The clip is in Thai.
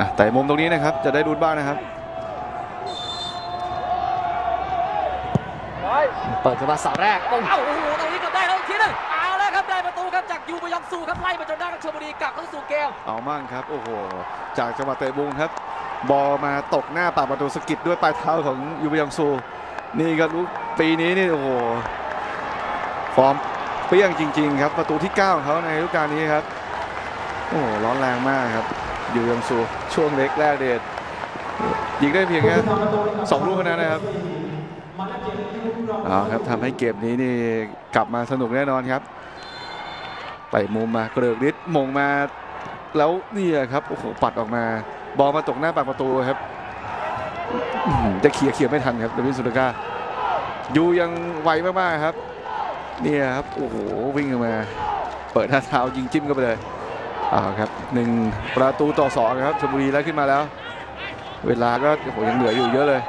อะแต่มุมตรงนี้นะครับจะได้รุ้นบ้างนะครับ เปิดขึ้นมาเสาแรกโอ้โหตรงนี้ก็ได้แล้วอีกทีหนึงเอาแล้วครับได้ประตูครับจากยูบยองซูครับไล่มาจนได้ครับชลบุรีกลับเข้าสู่เกมเอามั่งครับโอ้โหจากจังหวะเตะมุมครับ บอลมาตกหน้าปากประตูสะกิดด้วยปลายเท้าของยูบยองซู นี่ครับลูกปีนี้นี่โอ้โหฟอร์มเปรี้ยงจริง ๆ ครับ ประตูที่ 9 ของเขาในฤดูกาลนี้ครับโอ้โหร้อนแรงมากครับ ยูยองซูช่วงเล็กแรกเดชยิงได้เพียงแค่สองลูกเท่านั้นนะครับเอาครับทำให้เกมนี้นี่กลับมาสนุกแน่นอนครับไปมุมมาเกลือกฤทธิ์มงมาแล้วนี่ครับโอ้โหปัดออกมา บอลมาตกหน้าปากประตูครับจะเคลียร์เคลียร์ไม่ทันครับเดวิดสุดก้ายูยังไวมากๆครับ เนี่ยครับโอ้โหวิ่งออกมา เปิดท่าเท้ายิงจิ้มเข้าไปเลย อ่าครับหนึ่งประตูต่อสองครับชลบุรีได้ขึ้นมาแล้ว เวลาก็โหยังเหลืออยู่เยอะเลย